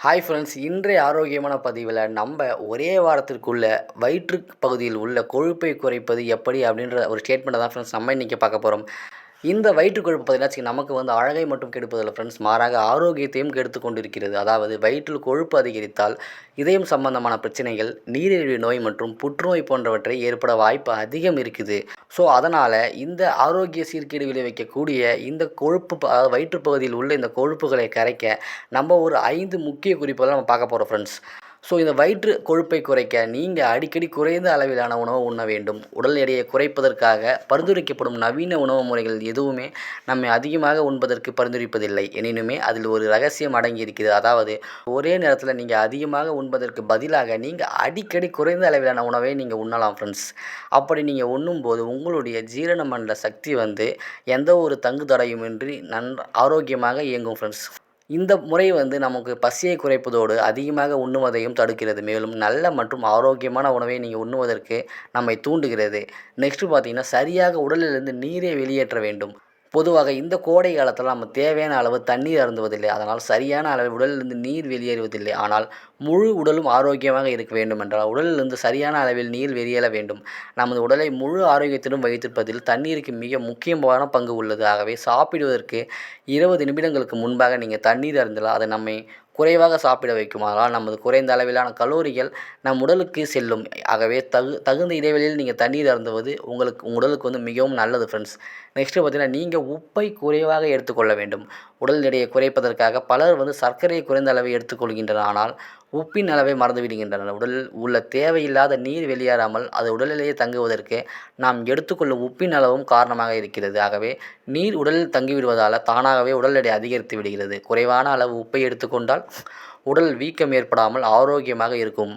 Hi friends இன்றைய ஆரோக்கியமான பதிவில் நம்ம ஒரே வாரத்திற்குள்ள வயிற்று பகுதியில் உள்ள கொழுப்பை குறைப்பது எப்படி அப்படின்ற ஒரு ஸ்டேட்மெண்ட்டை தான் ஃப்ரெண்ட்ஸ் நம்ம இன்றைக்கி பார்க்க போகிறோம் இந்த வயிற்று கொழுப்பு பார்த்தீங்கன்னா நமக்கு வந்து அழகை மட்டும் கெடுப்பதில்லை ஃப்ரெண்ட்ஸ் மாறாக ஆரோக்கியத்தையும் கெடுத்து கொண்டிருக்கிறது அதாவது வயிற்றில் கொழுப்பு அதிகரித்தால் இதயம் சம்பந்தமான பிரச்சனைகள் நீரிழிவு நோய் மற்றும் புற்றுநோய் போன்றவற்றை ஏற்பட வாய்ப்பு அதிகம் இருக்குது. ஸோ அதனால் இந்த ஆரோக்கிய சீர்கேடு விளைவிக்கக்கூடிய இந்த கொழுப்பு ப- அதாவது பகுதியில் உள்ள இந்த கொழுப்புகளை கரைக்க நம்ம ஒரு ஐந்து முக்கிய குறிப்புகளை நம்ம பார்க்க போகிறோம் ஃப்ரெண்ட்ஸ் ஸோ இந்த வயிற்று கொழுப்பை குறைக்க நீங்கள் அடிக்கடி குறைந்த அளவிலான உணவு உண்ண வேண்டும். உடல் எடையை குறைப்பதற்காக பரிந்துரைக்கப்படும் நவீன உணவு முறைகள் எதுவுமே நம்மை அதிகமாக உண்பதற்கு பரிந்துரைப்பதில்லை. எனினுமே அதில் ஒரு ரகசியம் அடங்கி இருக்கிறது அதாவது ஒரே நேரத்தில் நீங்கள் அதிகமாக உண்பதற்கு பதிலாக நீங்கள் அடிக்கடி குறைந்த அளவிலான உணவை நீங்கள் உண்ணலாம் ஃப்ரெண்ட்ஸ் அப்படி நீங்கள் உண்ணும்போது உங்களுடைய ஜீரண மண்டல சக்தி வந்து எந்த ஒரு தங்கு தடையுமின்றி நன் ஆரோக்கியமாக இயங்கும் ஃப்ரெண்ட்ஸ் இந்த முறை வந்து நமக்கு பசியை குறைப்பதோடு அதிகமாக உண்ணுவதையும் தடுக்கிறது. மேலும் நல்ல மற்றும் ஆரோக்கியமான உணவை நீங்கள் உண்ணுவதற்கு நம்மை தூண்டுகிறது. நெக்ஸ்ட்டு பார்த்தீங்கன்னா சரியாக உடலிலிருந்து நீரை வெளியேற்ற வேண்டும். பொதுவாக இந்த கோடை காலத்தில் நம்ம தேவையான அளவு தண்ணீர் அருந்துவதில்லை. அதனால் சரியான அளவில் உடலிலிருந்து நீர் வெளியேறுவதில்லை. ஆனால் முழு உடலும் ஆரோக்கியமாக இருக்க வேண்டும் என்றால் உடலிலிருந்து சரியான அளவில் நீர் வெளியேற வேண்டும். நமது உடலை முழு ஆரோக்கியத்திலும் வைத்திருப்பதில் தண்ணீருக்கு மிக முக்கியமான பங்கு உள்ளது. ஆகவே சாப்பிடுவதற்கு இருபது நிமிடங்களுக்கு முன்பாக நீங்கள் தண்ணீர் அருந்தலாம் அதை நம்மை குறைவாக சாப்பிட வைக்குமானால் நமது குறைந்த அளவிலான கலோரிகள் நம் உடலுக்கு செல்லும். ஆகவே தகு தகுந்த இடைவெளியில் நீங்கள் தண்ணீர் அருந்துவது உங்களுக்கு உங்கள் உடலுக்கு வந்து மிகவும் நல்லது ஃப்ரெண்ட்ஸ் நெக்ஸ்ட்டு பார்த்தீங்கன்னா நீங்கள் உப்பை குறைவாக எடுத்துக்கொள்ள வேண்டும். உடல் எடையை குறைப்பதற்காக பலர் வந்து சர்க்கரையை குறைந்த அளவை எடுத்துக்கொள்கின்றனர். ஆனால் உப்பின் அளவை மறந்து விடுகின்றனர். உடலில் உள்ள தேவையில்லாத நீர் வெளியேறாமல் அது உடலிலேயே தங்குவதற்கு நாம் எடுத்துக்கொள்ளும் உப்பின் அளவும் காரணமாக இருக்கிறது. ஆகவே நீர் உடலில் தங்கிவிடுவதால் தானாகவே உடல் எடை அதிகரித்து விடுகிறது. குறைவான அளவு உப்பை எடுத்துக்கொண்டால் உடல் வீக்கம் ஏற்படாமல் ஆரோக்கியமாக இருக்கும்.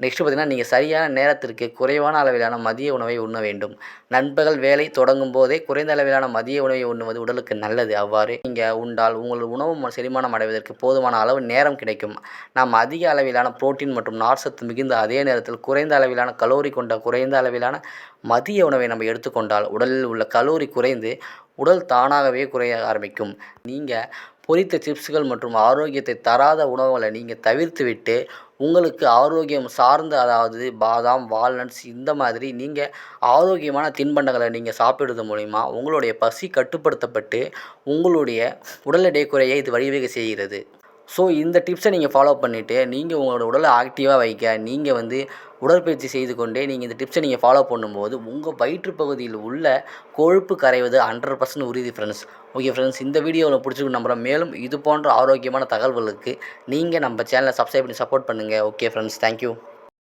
நெக்ஸ்ட் பார்த்தீங்கன்னா நீங்கள் சரியான நேரத்திற்கு குறைவான அளவிலான மதிய உணவை உண்ண வேண்டும். நண்பகல் வேலை தொடங்கும் போதே குறைந்த அளவிலான மதிய உணவை உண்ணுவது உடலுக்கு நல்லது. அவ்வாறு நீங்கள் உண்டால் உங்கள் உணவு ம- செரிமானம் அடைவதற்கு போதுமான அளவு நேரம் கிடைக்கும். நாம் அதிக அளவிலான புரோட்டீன் மற்றும் நார்சத்து மிகுந்த அதே நேரத்தில் குறைந்த அளவிலான கலோரி கொண்ட குறைந்த அளவிலான மதிய உணவை நம்ம எடுத்துக்கொண்டால் உடலில் உள்ள கலோரி குறைந்து உடல் தானாகவே குறைய ஆரம்பிக்கும். நீங்கள் பொரித்த சிப்ஸ்கள் மற்றும் ஆரோக்கியத்தை தராத உணவுகளை நீங்கள் தவிர்த்துவிட்டு உங்களுக்கு ஆரோக்கியம் சார்ந்த அதாவது பாதாம் வால்நட்ஸ் இந்த மாதிரி நீங்கள் ஆரோக்கியமான தின்பண்டங்களை நீங்கள் சாப்பிடுறது மூலிமா உங்களுடைய பசி கட்டுப்படுத்தப்பட்டு உங்களுடைய உடல் எடை குறைய இது வழிவகை செய்கிறது. ஸோ இந்த டிப்ஸை நீங்கள் ஃபாலோ பண்ணிவிட்டு நீங்கள் உங்களோட உடலை ஆக்டிவாக வைக்க நீங்கள் வந்து உடற்பயிற்சி செய்து கொண்டே நீங்கள் இந்த டிப்ஸை நீங்கள் ஃபாலோ பண்ணும்போது உங்கள் வயிற்று பகுதியில் உள்ள கொழுப்பு கரைவது ஹண்ட்ரட் பர்சன்ட் உறுதி ஃப்ரெண்ட்ஸ் ஓகே ஃப்ரெண்ட்ஸ் இந்த வீடியோவில் பிடிச்சிருக்கு நம்புகிறோம் மேலும் இது போன்ற ஆரோக்கியமான தகவல்களுக்கு நீங்கள் நம்ம சேனலை சப்ஸ்கிரைப் பண்ணி சப்போர்ட் பண்ணுங்கள் ஓகே ஃப்ரெண்ட்ஸ் தேங்க்யூ